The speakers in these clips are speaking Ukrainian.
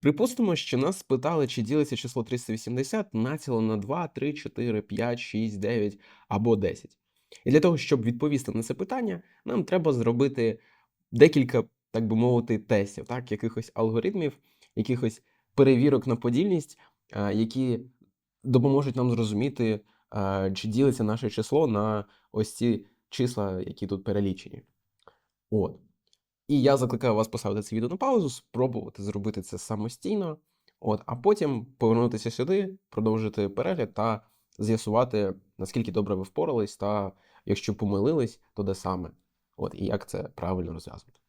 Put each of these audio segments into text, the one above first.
Припустимо, що нас спитали, чи ділиться число 380 націло на 2, 3, 4, 5, 6, 9 або 10. І для того, щоб відповісти на це питання, нам треба зробити декілька, так би мовити, тестів, так, якихось алгоритмів, якихось перевірок на подільність, які допоможуть нам зрозуміти, чи ділиться наше число на ось ці числа, які тут перелічені. От. І я закликаю вас поставити це відео на паузу, спробувати зробити це самостійно, от, а потім повернутися сюди, продовжити перегляд та з'ясувати, наскільки добре ви впорались, та якщо помилились, то де саме. От, і як це правильно розв'язувати.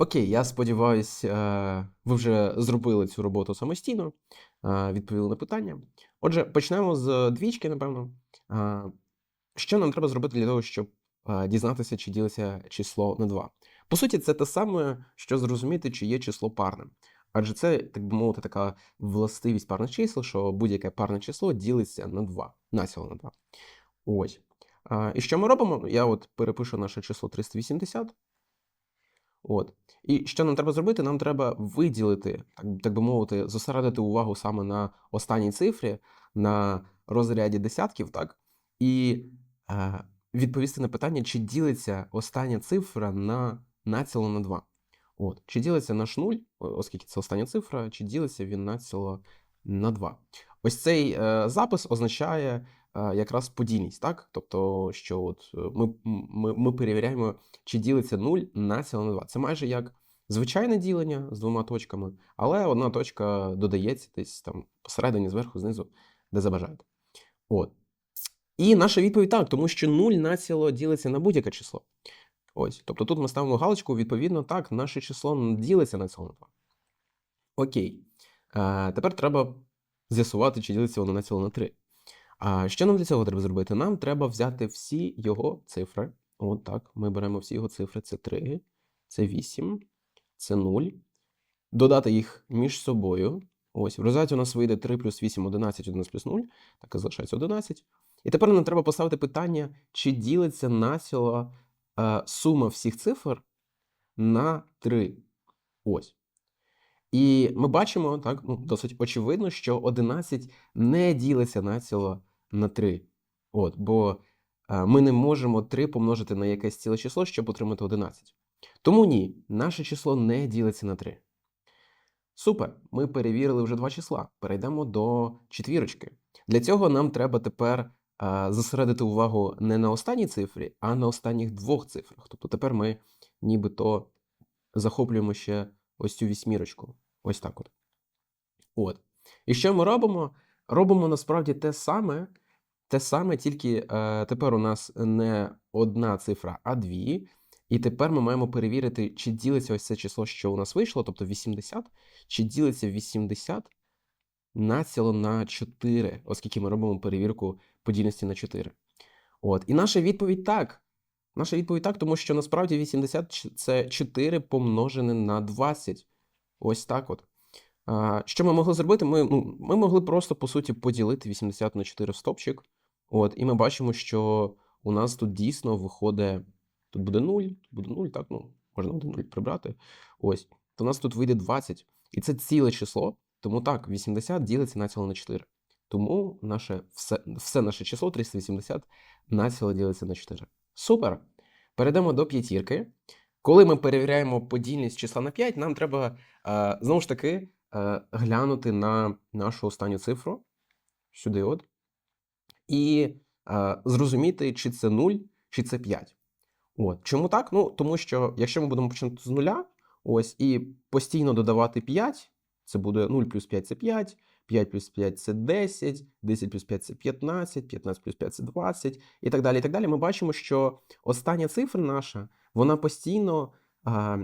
Окей, я сподіваюся, ви вже зробили цю роботу самостійно, е, відповіли на питання. Отже, почнемо з двічки, напевно. Е, Що нам треба зробити для того, щоб е, дізнатися, чи ділиться число на 2? По суті, це те саме, що зрозуміти, чи є число парним. Адже це, так би мовити, така властивість парних чисел, що будь-яке парне число ділиться на 2, націло на 2. Ось. А, І що ми робимо? Я от перепишу наше число 380. От. І що нам треба зробити? Нам треба виділити, так, так би мовити, зосередити увагу саме на останній цифрі, на розряді десятків, так? І е, відповісти на питання, чи ділиться остання цифра на націло на 2. От. Чи ділиться наш 0, оскільки це остання цифра, чи ділиться він націло на 2. Ось цей е, запис означає е, якраз подільність, так? Тобто, що от е, ми, ми, ми перевіряємо, чи ділиться 0 націло на 2. Це майже як звичайне ділення з двома точками, але одна точка додається десь там посередині, зверху, знизу, де забажаєте. От. І наша відповідь так, тому що 0 націло ділиться на будь-яке число. Ось. Тобто тут ми ставимо галочку, відповідно, так, наше число ділиться на ціло на 2. Окей. А, тепер треба з'ясувати, чи ділиться воно на ціло на 3. А що нам для цього треба зробити? Нам треба взяти всі його цифри. От так, ми беремо всі його цифри. Це 3, це 8, це 0. Додати їх між собою. Ось, в результаті у нас вийде 3 плюс 8, 11, 11 плюс 0. Так і залишається 11. І тепер нам треба поставити питання, чи ділиться націло е, сума всіх цифр на 3. Ось. І ми бачимо, так, ну, досить очевидно, що 11 не ділиться націло на 3. От, бо е, ми не можемо 3 помножити на якесь ціле число, щоб отримати 11. Тому ні, наше число не ділиться на 3. Супер, ми перевірили вже два числа. Перейдемо до четвірочки. Для цього нам треба тепер зосередити увагу не на останній цифрі, а на останніх двох цифрах. Тобто тепер ми нібито захоплюємо ще ось цю вісьмірочку. Ось так от. От. І що ми робимо? Робимо насправді те саме, те саме, тільки е, тепер у нас не одна цифра, а дві. І тепер ми маємо перевірити, чи ділиться ось це число, що у нас вийшло, тобто 80, чи ділиться 80 націло на 4, оскільки ми робимо перевірку подільності на 4. От. І наша відповідь так. Наша відповідь так, тому що насправді 80 це 4 помножене на 20. Ось так от. А, що ми могли зробити? Ми, ну, ми могли просто, по суті, поділити 80 на 4 в стопчик. От, і ми бачимо, що у нас тут дійсно виходить. Тут буде 0, тут буде 0, так, ну, можна один 0 прибрати. Ось. То у нас тут вийде 20. І це ціле число. Тому так, 80 ділиться націло на 4. Тому наше, все, все наше число 380 націло ділиться на 4. Супер! Перейдемо до п'ятірки. Коли ми перевіряємо подільність числа на 5, нам треба е, знову ж таки е, глянути на нашу останню цифру. Сюди от. І е, зрозуміти, чи це 0, чи це 5. От. Чому так? Ну, тому що якщо ми будемо починати з нуля, ось, і постійно додавати 5, це буде 0 плюс 5 це 5, 5 плюс 5 це 10, 10 плюс 5 це 15, 15 плюс 5 це 20 і так далі. І так далі. Ми бачимо, що остання цифра наша, вона постійно а,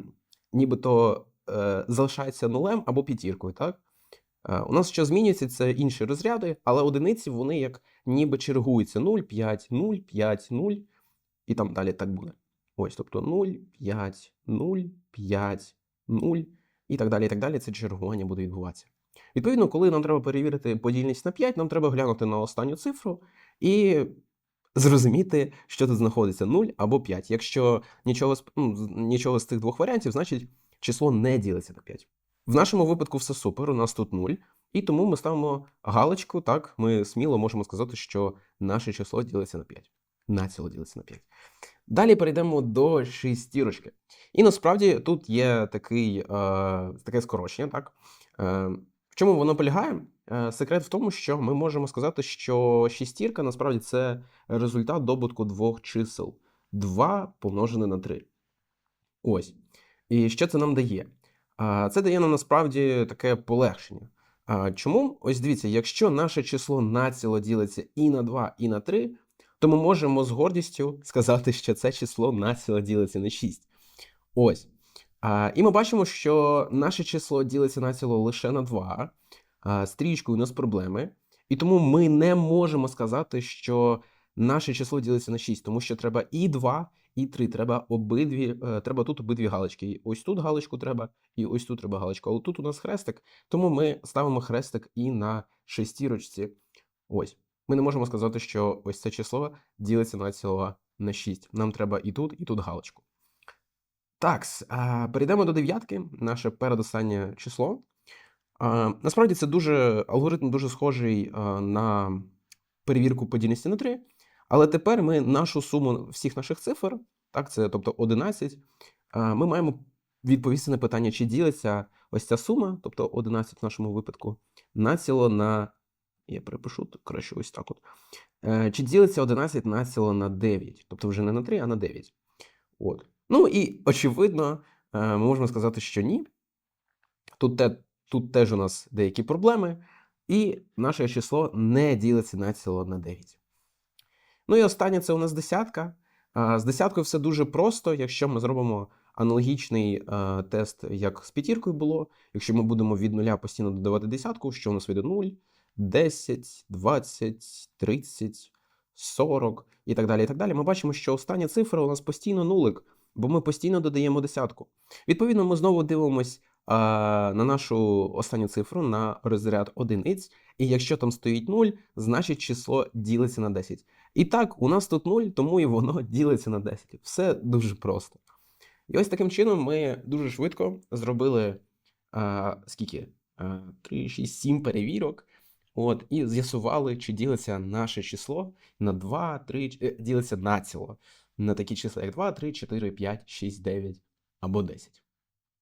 нібито е, залишається нулем або п'ятіркою. Так? Е, у нас що змінюється, це інші розряди, але одиниці вони як ніби чергуються 0, 5, 0, 5, 0 і там далі так буде. Ось, тобто 0, 5, 0, 5, 0 і так далі. І так далі. Це чергування буде відбуватися. Відповідно, коли нам треба перевірити подільність на 5, нам треба глянути на останню цифру і зрозуміти, що тут знаходиться 0 або 5. Якщо нічого ну, нічого з цих двох варіантів, значить число не ділиться на 5. В нашому випадку все супер, у нас тут 0, і тому ми ставимо галочку, так, ми сміло можемо сказати, що наше число ділиться на 5. Націло ділиться на 5. Далі перейдемо до шістірочки. І насправді тут є такий, е, таке скорочення, так? Е, в чому воно полягає? Е, секрет в тому, що ми можемо сказати, що шістірка насправді це результат добутку двох чисел. 2 помножене на 3. Ось. І що це нам дає? А, Це дає нам насправді таке полегшення. А, Чому? Ось дивіться, якщо наше число націло ділиться і на 2, і на 3, то ми можемо з гордістю сказати, що це число націло ділиться на 6. Ось. А, І ми бачимо, що наше число ділиться націло лише на 2. А, Стрічкою у нас проблеми. І тому ми не можемо сказати, що наше число ділиться на 6, тому що треба і 2, і 3. Треба обидві, е, треба тут обидві галочки. І ось тут галочку треба, і ось тут треба галочку. Але тут у нас хрестик, тому ми ставимо хрестик і на шестірочці. Ось. Ми не можемо сказати, що ось це число ділиться на ціло на 6. Нам треба і тут, і тут галочку. Так, перейдемо до дев'ятки, наше передостаннє число. Насправді це дуже алгоритм дуже схожий на перевірку подільності на 3. Але тепер ми нашу суму всіх наших цифр, так, це тобто 11, ми маємо відповісти на питання, чи ділиться ось ця сума, тобто 11 в нашому випадку, націло на. Я перепишу краще ось так. от. Е, Чи ділиться 11 націло на 9, тобто вже не на 3, а на 9. От. Ну і очевидно, е, ми можемо сказати, що ні. Тут, те, тут теж у нас деякі проблеми, і наше число не ділиться націло на 9. Ну і останнє це у нас десятка. З десяткою все дуже просто, якщо ми зробимо аналогічний тест, як з п'ятіркою було. Якщо ми будемо від нуля постійно додавати десятку, що у нас вийде 0, 10, 20, 30, 40 і так далі. і так далі. Ми бачимо, що остання цифра у нас постійно нулик, бо ми постійно додаємо десятку. Відповідно, ми знову дивимось а, на нашу останню цифру на розряд одиниць, і якщо там стоїть 0, значить число ділиться на 10. І так, у нас тут 0, тому і воно ділиться на 10. Все дуже просто. І ось таким чином ми дуже швидко зробили а, скільки? 3, 6, 7 перевірок. От, і з'ясували, чи ділиться наше число на 2, 3, е, ділиться націло на такі числа, як 2, 3, 4, 5, 6, 9 або 10.